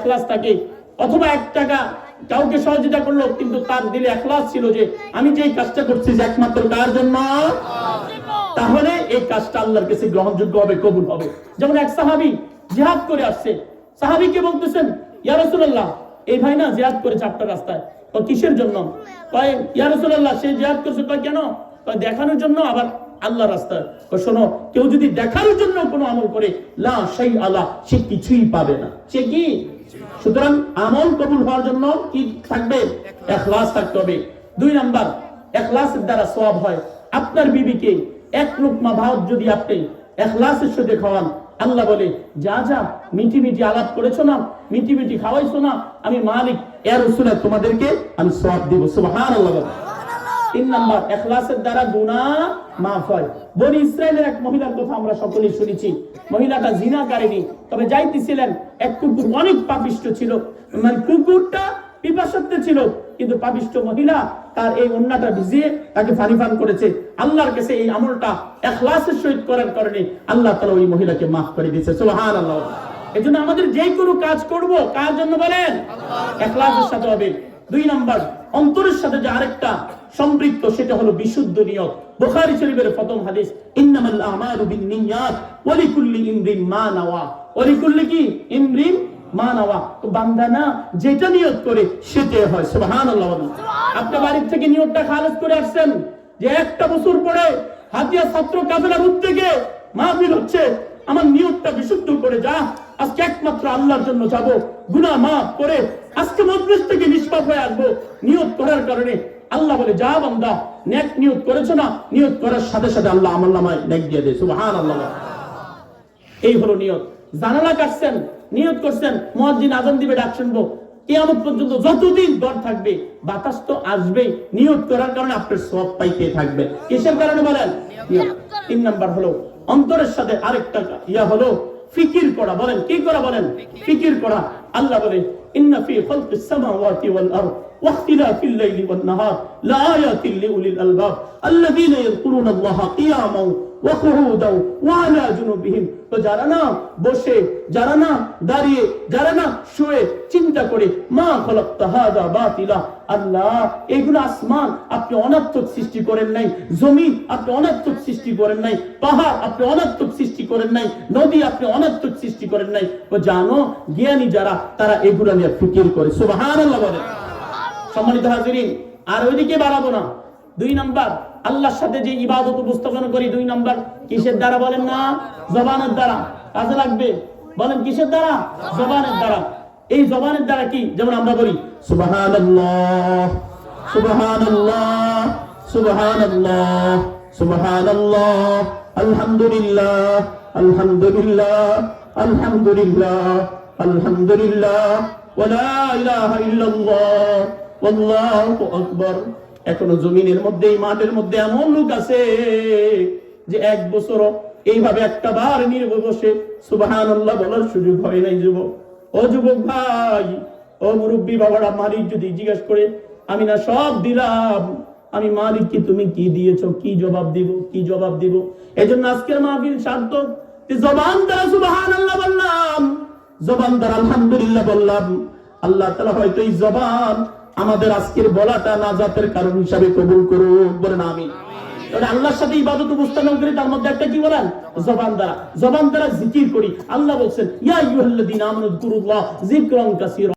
একলাস থাকে। অথবা এক টাকা কাউকে সহযোগিতা করল, কিন্তু তার দিলে একলাস ছিল যে, আমি যে কাজটা করছি যে একমাত্র কার জন্য, তাহলে এই কাজটা আল্লাহর কাছে গ্রহণযোগ্য হবে, কবুল হবে। যেমন এক সাহাবি জিহাদ করে আসছে। সাহাবিকে বলতেছেন, ইয়া রাসূলুল্লাহ। এই ভাই না জিহাদ করেছে আপনার রাস্তায়। কিসের জন্য? কয়, ইয়া সে জিহাদ করছে। কয়, কেন? কয়, দেখানোর জন্য আবার আল্লাহ রাস্তায়। শোনো, কেউ যদি দেখানোর জন্য কোনো আমল করে, লা সেই আল্লাহ সে কিছুই পাবে না। সে কি? সুতরাং আমল কবুল হওয়ার জন্য কি থাকবে? এখলাস থাকতে হবে। দুই নাম্বার, এখলাসের দ্বারা সওয়াব হয়। আপনার বিবিকে এক লুকমা ভাত যদি আপনি এখলাসের সাথে খাওয়ান, আল্লাহ বলে, যা যা, মিটি মিটি আলাপ করেছ না, মিটি মিটি খাওয়াইছো না, আমি মালিক এর উসুলে তোমাদেরকে আমি সব দিব। সুবহানাল্লাহ বলে। তিন নাম্বার এখলাসের দ্বারা গুনাহ মাফ হয়। বনি ইসরায়েলের এক মহিলার কথা আমরা সকলেই শুনেছি। মহিলাটা জিনা করেনি তবে যাইতেছিলেন এক কুকুর অনেক পাপিষ্ট ছিল। মানে কুকুরটা ছিল কিন্তু পাপিষ্ট মহিলা তার এই অন্যটা ভিজিয়ে তাকে পানি পান করেছে। আল্লাহর কাছে এই আমলটা এখলাসের সহিত করার কারণে আল্লাহ ওই মহিলাকে মাফ করে দিয়েছে। সুবহানাল্লাহ। এই জন্য আমাদের যে কোনো কাজ করব কার জন্য বলেন? এখলাসের সাথে হবে। দুই নাম্বার অন্তরের সাথে যে আরেকটা সম্পৃক্ত সেটা হলো বিশুদ্ধ নিয়ত। বুখারী শরীফের প্রথম হাদিস ইন্নামাল আমালু বিন্নিয়াত ওয়া লিকুল্লি ইমরিন মা নাওয়া। ওয়া লিকুল্লি কি? ইমরিন মা নাওয়া। তো বান্দা না যেটা নিয়ত করে সেটাই হয়। সুবহানাল্লাহ আপনি থেকে নিয়তটা খালেজ করে আসছেন যে একটা বছর পরে হাতিয়া ছাত্র কাফেলার মাহফিল হচ্ছে আমার নিয়তটা বিশুদ্ধ করে যা আজকে একমাত্র আল্লাহর জন্য যাব গুনাহ মাফ করে আজকে মজলিস থেকে নিষ্পাপ হয়ে আসব। নিয়ত করার কারণে আল্লাহ বলে, যা বান্দা, নেক নিয়ত করেছ না, নিয়ত করার সাথে সাথে আল্লাহ আমল নামায় নেক দিয়ে দেয় সুবহানাল্লাহ। এই হলো নিয়ত। জানালা কাটছেন, নিয়ত করছেন, মুয়াজ্জিন আজান দিবে, ডাক শুনব। কিয়ামত পর্যন্ত যতদিন দর থাকবে, বাতাস তো নিয়ত করার কারণে আপনার সব পাইতে থাকবে। কিসের কারণে বলেন? তিন নাম্বার হলো, অন্তরের সাথে আরেকটা ইয়া হলো, ফিকির করা। বলেন, কি করা বলেন? ফিকির করা। আল্লাহ বলে, ইন্না ফি খালকিস সামাওয়াতি ওয়াল আরদ। واختلاف الليل والنهار لآيات لأولي الألباب الذين يذكرون الله قياما وقعودا وعلى جنوبهم তো যারা না বসে যারা না দাঁড়িয়ে যারা না শুয়ে চিন্তা করে মা খলাক্তা হাদা বাতিলা আল্লাহ এগুলো আসমান আপনি অনাত্মক সৃষ্টি করেন নাই জমিন আপনি অনাত্মক সৃষ্টি করেন নাই পাহাড় আপনি অনাত্মক সৃষ্টি করেন নাই নদী আপনি অনাত্মক সৃষ্টি করেন নাই তো জানো জ্ঞানী যারা তারা এগুলো নিয়ে ফিকির করে সুবহানাল্লাহ বলেন সম্মানিত হাজিরিন, আর ওইদিকে বাড়াবো না। দুই নাম্বার, আল্লাহর সাথে যে ইবাদত উপস্থাপন করি, দুই নাম্বার, কিসের দ্বারা বলেন না? জবানের দ্বারা। কাজে লাগবে। বলেন, কিসের দ্বারা? জবানের দ্বারা। এই জবানের দ্বারা কি? যেমন আমরা বলি আলহামদুলিল্লাহ আলহামদুলিল্লাহ আলহামদুলিল্লাহ আলহামদুলিল্লাহ আকবার। এখনও জমিনের মধ্যে, এই মাঠের মধ্যে এমন লোক আছে যে এক বছর এইভাবে একটা বার বসে, সুবহানাল্লাহ বলার সুযোগ হয় নাই যুবক। ও যুবক ভাই, ও মুরব্বী বাবারা, মালিক যদি জিজ্ঞেস করে, আমি না সব দিলাম, আমি মালিককে তুমি কি দিয়েছ, কি জবাব দিব, কি জবাব দিব? এজন্য আজকের মাহফিল যে জবান দ্বারা সুবহানাল্লাহ বললাম, জবান দ্বারা আলহামদুলিল্লাহ বললাম, আল্লাহ তালা হয়তো এই জবান আমাদের আজকের বলাটা নাজাতের কারণ হিসাবে কবুল করুক বলেন আমি আল্লাহর সাথে ইবাদত উপস্থাপন করি তার মধ্যে একটা কি বলেন? জবান দ্বারা। জবান দ্বারা জিকির করি। আল্লাহ বলছেন, ইয়া আইয়ুহাল্লাযীনা আমানু যিকুরুল্লাহ যিকরান কাসীরা।